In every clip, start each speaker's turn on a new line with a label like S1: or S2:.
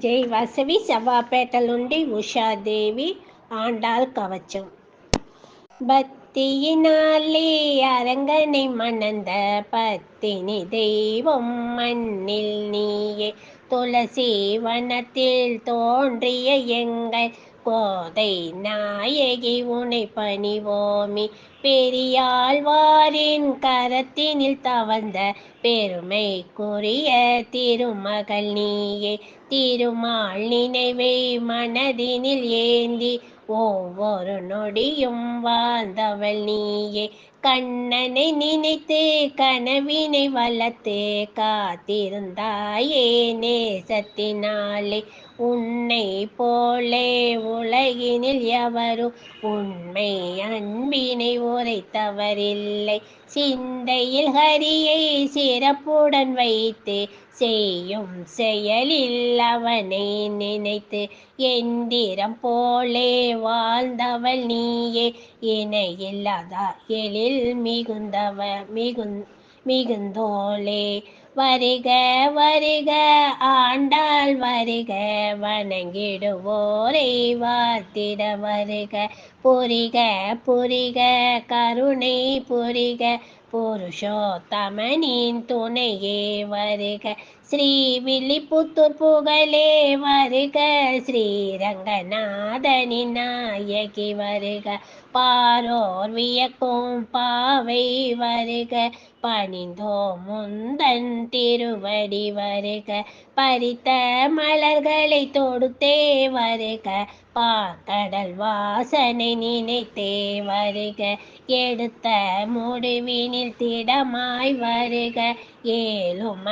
S1: ஜெய் வசவி உஷா தேவி ஆண்டாள் கவச்சம். பத்தியினாலே அரங்கனை மணந்த பத்தினி தெய்வம் மண்ணில் நீயே துளசி வனத்தில் தோன்றிய எங்கள் கோதை நாயகி உனை பணிவோமி. பெரியாழ்வாரின் கரத்தினில் தவழ்ந்த பெருமைக்குரிய திருமகள் நீயே. திருமால் நினைவை மனதினில் ஏந்தி ஒவ்வொரு நொடியும் வாழ்ந்தவள் நீயே. கண்ணனை நினைத்து கனவினை வளர்த்து காத்திருந்தாயே நேசத்தினாலே. உன்னை போலே உலகினில் எவரும் உண்மை அன்பினை உரைத்தவரில்லை. சிந்தையில் ஹரியை சிறப்புடன் வைத்து செய்யும் செயலில் அவனை நினைத்து எந்திரம் போலே வாழ்ந்தவள் நீயே இணையில்லாத எழில் மிகுந்தவ மிகுந் மிகுந்தோளே. வருக வருக ஆண்டாள் வருக வணங்கிடுவோரை வாத்திட வருக. புரிக புரிக கருணை புரிக புருஷோத்தமனின் துணையே வருக. ஸ்ரீ வில்லிபுத்தூர் புகழே வருக. ஸ்ரீரங்கநாதனின் நாயகி வருக. பாரோர் வியக்கும் பாவை வருக. பணிந்தோ முந்தன் திருவடி வருக. பறித்த மலர்களை தொடுத்தே வருக. பார்க்கடல் வாசனை நினைத்தே வருக. எடுத்த முடிவினில் திடமாய் வருக. ஏழு ஏழும்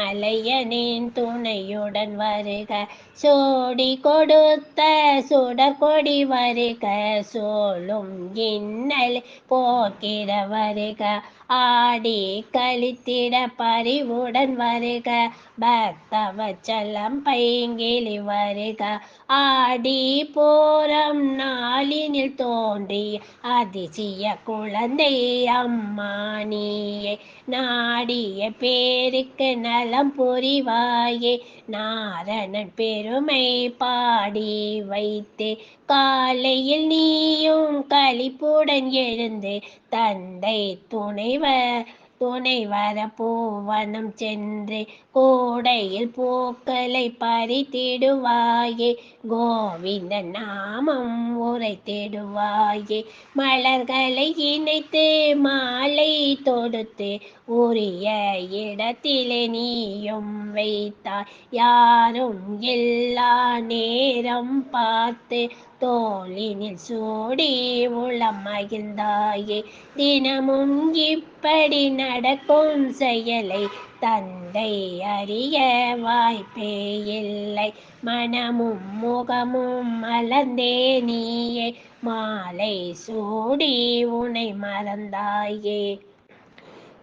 S1: மலையனின் துணையுடன் வருக. சோடி கொடுத்த சுடற்கொடி வருக. சோளும் இன்னல் போக்கிட வருக. ஆடி கழித்திட பறிவுடன் வருக. பக்தவச்சலம் பைங்கிலி வருக. ஆடி போரம் நாளினில் தோன்றி அதிசய குழந்தை அம்மானியே. நாடிய பேருக்கு நலம் புரிவாயே. நாரணன் பெருமை பாடி வைத்து. காலையில் நீயும் கழிப்புடன் எழுந்து தந்தை துணைவர் துணைவர பூவனம் சென்று கூடையில் பூக்களை பறித்திடுவாயே. கோவிந்த நாமம் உரைத்திடுவாயே. மலர்களை இணைத்து மாலை தொடுத்து உரிய இடத்திலே நீயும் வைத்தாய். யாரும் எல்லா நேரம் பார்த்து தோளினில் சூடி உளம் மகிழ்ந்தாயே. தினமும் இப்படி நடக்கும் செயலை தந்தை அறிய வாய்ப்பே இல்லை. மனமும் முகமும் மலர்ந்தே நீயே. மாலை சூடி உனை மறந்தாயே.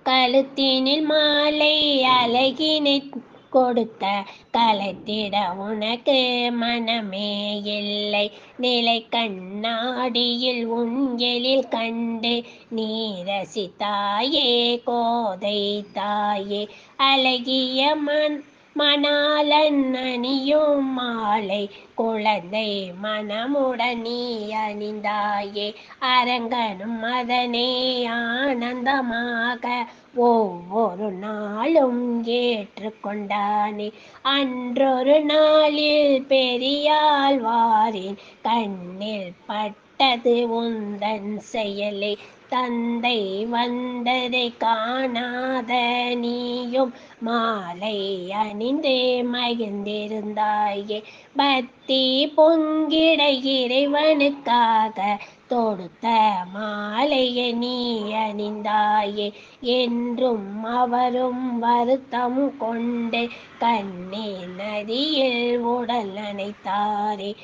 S1: கழுத்தினில் மாலை அழகினை கொடுத்த கலைத்திட உனக்கு மனமே இல்லை. நிலை கண்ணாடியில் உஞ்சலில் கண்டு நீ ரசித்தாயே கோதை தாயே. அழகிய மண் மணாலன் அணியும் மாலை குழந்தை மனமுடனே அணிந்தாயே. அரங்கனும் அதனே ஆனந்தமாக ஒவ்வொரு நாளும் ஏற்றுக்கொண்டானே. அன்றொரு நாளில் பெரியாழ்வாரின் கண்ணில் பட்டது உந்தன் செயலே. தந்தை வந்ததை காணாத நீயும் மாலை அணிந்து மகிழ்ந்திருந்தாயே. பக்தி பொங்கிட இறைவனுக்காக தொடுத்த மாலையை நீ அணிந்தாயே. என்றும் அவரும் வருத்தம் கொண்டு கண்ணே நதியில் உடல் அணைத்தாரே.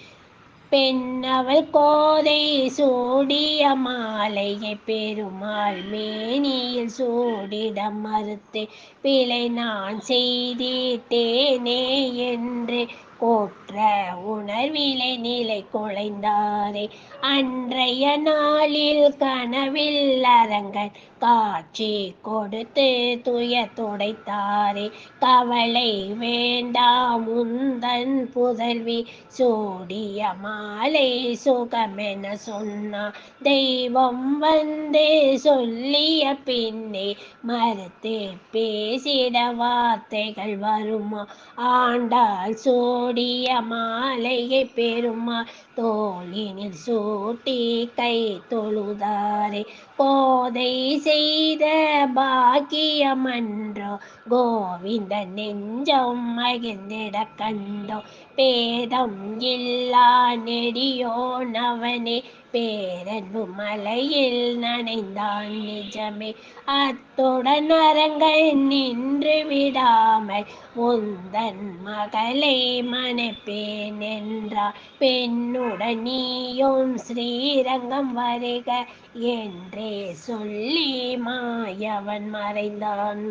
S1: பெண்ணவள் கோதை சூடிய மாலையை பெருமாள் மேனியில் சூடிட மறுத்து பிழை நான் செய்திட்டேனே என்று கோற்ற உணர்விலை நிலை குலைந்தாரே. அன்றைய நாளில் கனவில் அரங்கன் காட்சி கொடுத்து துய துடைத்தாரே. கவலை வேண்டாம் முந்தன் புதல்வி சூடிய மாலை சுகமென சொன்னா. தெய்வம் வந்து சொல்லிய பின்னே மறுத்து பேசிட வார்த்தைகள் வருமா? ஆண்டாள் சூடிய மாலையை பெருமா தோளினில் சூட்டி கை தொழுதாரே. போதை செய்த பாக்கியமன்றோ கோவிந்த நெஞ்சம் மகிழ்ந்திட கண்டோ. பேதம் இல்லா நெடியோனவனே பேரன்பு மலையில் நனைந்தான் நிஜமே. அத்துடன் அரங்கள் நின்று விடாமல் உந்தன் மகளை மணப்பேன் என்றார் பெண்ணுடன் நீயும் ஸ்ரீரங்கம் வருக என்றே சொல்லி மாயவன் மறைந்தான்.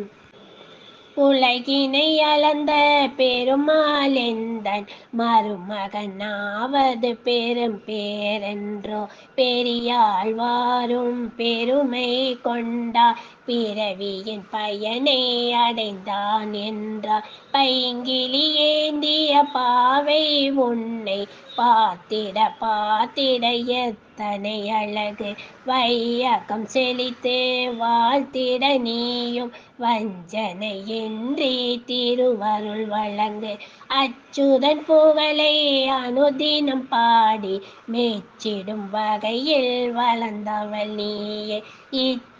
S1: உலகினை அளந்த பெருமாளெந்தன். மருமகனாவது பெரும் பேரென்றோ. பெரியாழ்வாரும் பெருமை கொண்டார் பிறவியின் பயனை அடைந்தான் என்றார். பைங்கிலி ஏந்திய பாவை உன்னை பார்த்திட பார்த்திட எத்தனை அழகு. வையகம் செழித்து வாழ்த்திட நீயும் வஞ்சனையின்றி திருவருள் வழங்கு. அச்சுதன் புகழை அனுதினம் பாடி மெச்சிடும் வகையில் வளர்ந்தவள் நீயே.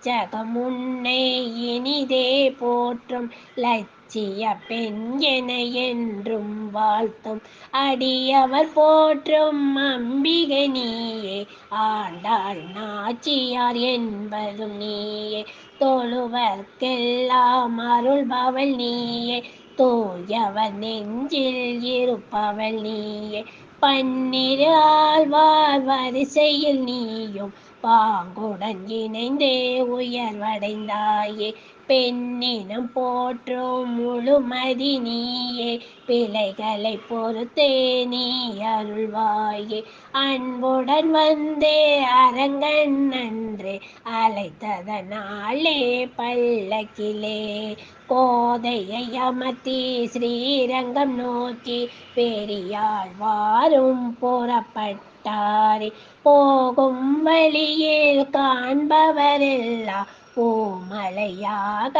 S1: இச்சகம் உன்னை இனிதே போற்றும் லட்சிய பெண் என என்றும் வாழ்த்தும். அடியவர் போற்றும் அம்பிகை நீயே ஆண்டாள் நாச்சியார் என்பதும் நீயே. தொழுவர்க்கெல்லாம் அருள்பவள் நீயே தூயவர் நெஞ்சில் இருப்பவள் நீயே. பன்னிரு ஆழ்வார் வரிசையில் நீயும் பாங்குடன் இணைந்தே உயர்வடைந்தாயே. பெண்ணினம் போற்றும் முழுமதி நீயே. பிழைகளை பொறுத்தே நீ அருள்வாயே. அன்புடன் வந்தே அரங்கன் நன்றே அழைத்ததனாலே பல்லக்கிலே. கோதையை அமர்த்தி ஸ்ரீரங்கம் நோக்கி பெரியாள் வாரும் புறப்பட்டாரே. போகும் வழியில் காண்பவரெல்லாம் பூமலையாக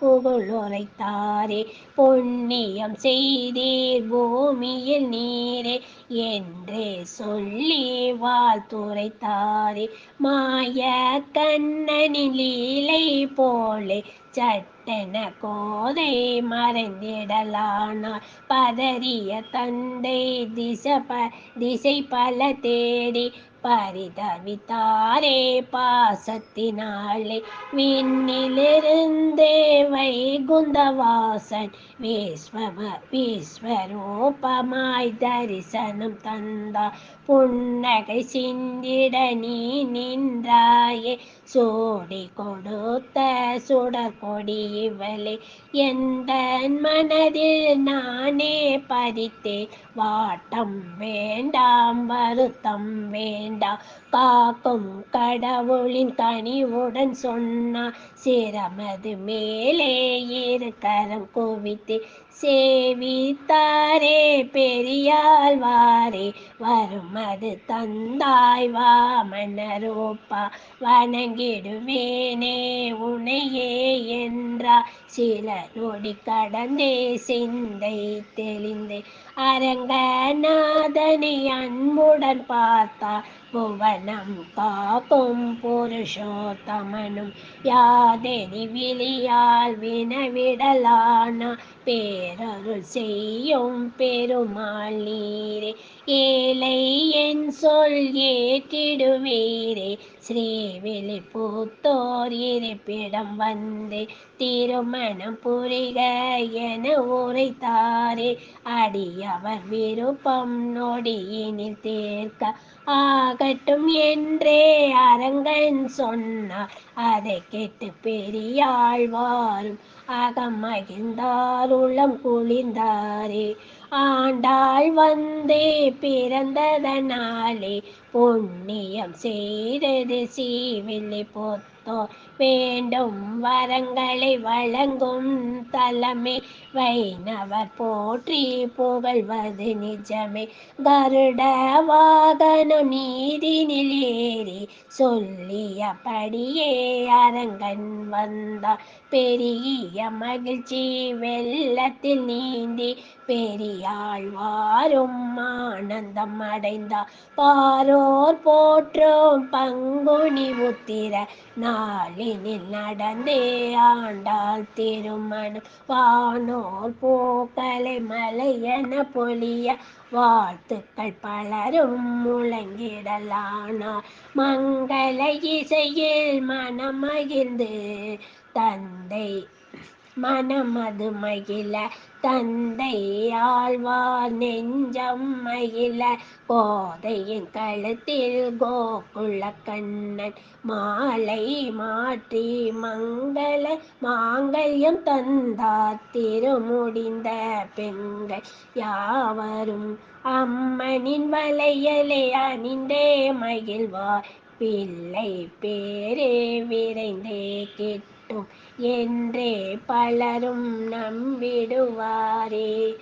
S1: புகழுரைத்தாரே புண்ணியம் செய்தீர் பூமியில் நீரே என்றே சொல்லி வாழ்த்துரைத்தாரே. மாய கண்ணனின் லீலை போலே சட்டென கோதை மறைந்திடலானார் பதறிய தந்தை திசை ப திசை பல தேடி பரிதவித்தாரே பாசத்தினாலே. விண்ணிலிருந்தே வைகுந்தவாசன் விஸ்வம விஸ்வரூபமாய் தரிசனம் தந்தார். புன்னகை சிந்திட நீ நின்றாயே சூடி கொடுத்த சுடற்கொடி இவளே எந்த மனதில் நானே பறித்தேன் வாட்டம் வேண்டாம் வருத்தம் வேண்டாம். காக்கும் கடவுளின் கனிவுடன் சொன்னார் சிரமது மேலே இரு கரம் குவித்து சேவித்தாரே பெரியாழ்வாரே வருமது தந்தாய் வாமனரூப்பா வணங்கிடுவேனே உனையே என்றார் சில நொடி கடந்தே சிந்தை தெளிந்தே. அரங்கநாதனை அன்புடன் பார்த்தார். புவனம் காக்கும் புருஷோத்தமனும் யாதெனி விழியால் வினவிடலான பேரருள் செய்யும் பெருமாள் நீரே. ஏழை என் சொல் ஏற்றிடுவீரே. ஸ்ரீவிழி பூத்தோர் இருப்பிடம் வந்தே. திருமணம் புரிக என உரைத்தாரே. அடியவர் விருப்பம் நொடியினில் தீர்க்க ஆகட்டும் என்றே அரங்கன் சொன்னார். அதை கேட்டு பெரியாழ்வாரும் அகமகிழ்ந்தார் உளம் குளிர்ந்தாரே. ஆண்டாள் வந்தே பிறந்ததனாலே புண்ணியம் செய்தது சீவில்லி புத்தோர் வேண்டும் வரங்களை வழங்கும் தலமே வைணவர் போற்றி புகழ்வது நிஜமே. கருட வாகனம் நீதினில் ஏறி சொல்லியபடியே அரங்கன் வந்தார். பெரிய மகிழ்ச்சி வெள்ளத்தில் நீந்தி பெரியாழ்வாரும் ஆனந்தம் அடைந்தார். பாரோர் போற்றோம் பங்குனி முத்திர? நாளினில் நடந்தே ஆண்டாள் திருமணம். வானோர் பூக்களை மலையென பொழிய வாழ்த்துக்கள் பலரும் முழங்கிடலானார். மங்கள இசையில் மனமகிழ்ந்து தந்தை மனமது மகிழ தந்தை ஆழ்வார் நெஞ்சம் மகிழ கோதையின் கழுத்தில் கோகுல கண்ணன் மாலை மாற்றி மங்கள மாங்கல்யம் தந்தார் திருமுடிந்த பெண்கள் யாவரும். அம்மனின் வளையலை அணிந்தே மகிழ்வார். பிள்ளை பேரே விரைந்தே கிட்டும் என்றே பலரும் நம்பிடுவாரே.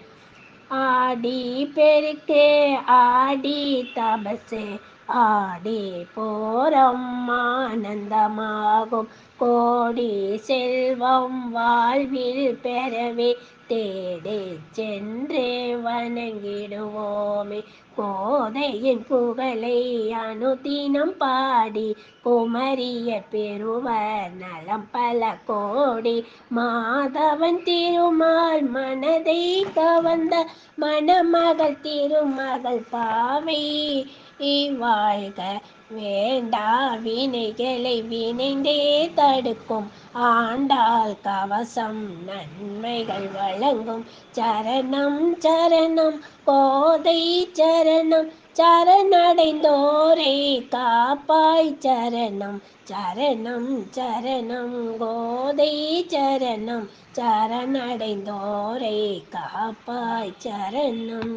S1: ஆடி பெருக்கே ஆடி தபசு ஆடி போரம் ஆனந்தமாகும். கோடி செல்வம் வாழ்வில் பெறவே தேடி சென்றே வணங்கிடுவோமே. கோதையின் புகழை அனுதினம் பாடி குமரிய பெறுவர் நலம் பல கோடி. மாதவன் திருமால் மனதை கவர்ந்த மணமகள் திருமகள் பாவை. இவ்வாழ்க வேண்டா வினைகளை வினைந்தே தடுக்கும். ஆண்டால் கவசம் நன்மைகள் வழங்கும். சரணம் சரணம் கோதை சரணம். சரணடைந்தோரை காப்பாய் சரணம். சரணம் சரணம் கோதை சரணம். சரணடைந்தோரை காப்பாய் சரணம்.